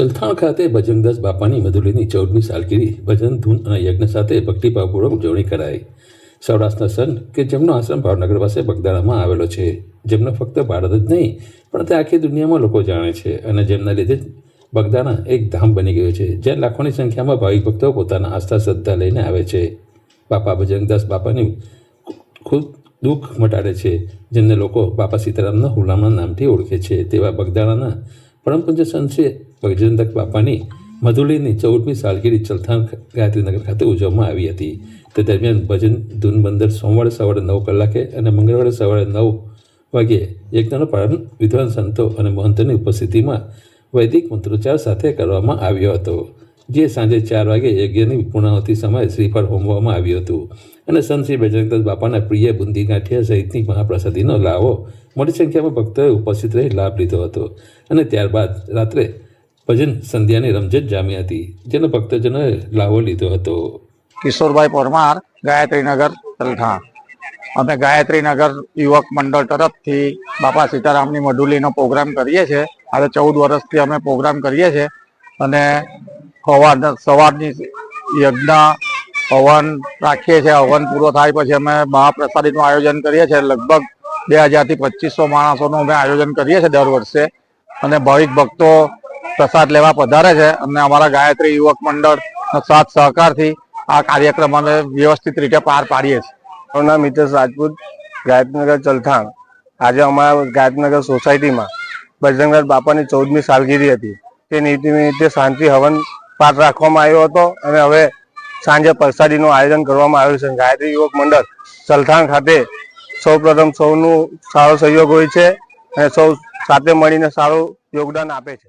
ચલથાણ ખાતે ભજનદાસ બાપાની મધુલીની ચૌદમી સાલગીરી, ભજન, ધૂન અને યજ્ઞ સાથે ભક્તિભાવપૂર્વક ઉજવણી કરાઈ. સૌરાષ્ટ્રના સન કે જેમનો આશ્રમ ભાવનગર પાસે બગદાણામાં આવેલો છે, જેમનો ફક્ત ભારત જ નહીં, પણ તે આખી દુનિયામાં લોકો જાણે છે અને જેમના લીધે બગદાણા એક ધામ બની ગયું છે, જ્યાં લાખોની સંખ્યામાં ભાવિક ભક્તો પોતાના આસ્થા શ્રદ્ધા લઈને આવે છે. બાપા ભજનદાસ બાપાની ખૂબ દુઃખ મટાડે છે, જેમને લોકો બાપા સીતારામના હુલામના નામથી ઓળખે છે, તેવા બગદાણાના પરમપૂજ્ય સંશે શ્રી બાપાની મધુલીની ચૌદમી સાલગીરી ચલથાણ ગાયત્રીનગર ખાતે ઉજવવામાં આવી હતી. તે દરમિયાન ભજન ધૂન બંદર સોમવારે સવારે નવ કલાકે અને મંગળવારે સવારે નવ વાગ્યે યજ્ઞનો પ્રારંભ વિદ્વાન સંતો અને મહંતોની ઉપસ્થિતિમાં વૈદિક મંત્રોચ્ચાર સાથે કરવામાં આવ્યો હતો. જે સાંજે ચાર વાગે યજ્ઞની પૂર્ણાહુતિ સમયે શ્રીફળ હોમવામાં આવ્યું હતું. અને સંત શ્રી બાપાના પ્રિય બુંદી ગાંઠિયા સહિતની મહાપ્રસાદીનો લાવો મોટી સંખ્યામાં ભક્તોએ ઉપસ્થિત રહી લાભ લીધો હતો. અને ત્યારબાદ રાત્રે ભજન સંધ્યાની રમઝટ જામી હતી, જેનો ભક્તજનોએ લાવો લીધો હતો. કિશોરભાઈ પરમાર, ગાયત્રીનગર, તલઠા. અમે ગાયત્રીનગર યુવક મંડળ તરફથી બાપા સીતારામની મઢુલીનો પ્રોગ્રામ કરીએ છીએ. આજે ચૌદ વર્ષથી અમે પ્રોગ્રામ કરીએ છીએ. અને સવારના સવારની યજ્ઞ, હવન રાખીએ છીએ. હવન પૂરો થાય પછી અમે મહાપ્રસાદીનું આયોજન કરીએ છીએ. લગભગ બે હજારથી પચીસો માણસોનું અમે આયોજન કરીએ છીએ દર વર્ષે. અને ભાવિક ભક્તો પ્રસાદ લેવા પધારે છે. અને અમારા ગાયત્રી યુવક મંડળ સાથ સહકારથી આ કાર્યક્રમ અમે વ્યવસ્થિત રીતે પાર પાડીએ છીએ. મારું નામ મિતેશ રાજપૂત, ગાયત્રીનગર ચલથાણ. આજે અમારા ગાયત્રીનગર સોસાયટીમાં બજરંગનાથ બાપાની ચૌદમી સાલગીરી હતી. તે નિમિત્તે શાંતિ હવન પાઠ રાખવામાં આવ્યો હતો અને હવે સાંજે પરસાદીનું આયોજન કરવામાં આવ્યું છે. ગાયત્રી યુવક મંડળ સલથાણ ખાતે સૌ પ્રથમ સૌનું સારો સહયોગ હોય છે અને સૌ સાથે મળીને સારું યોગદાન આપે છે.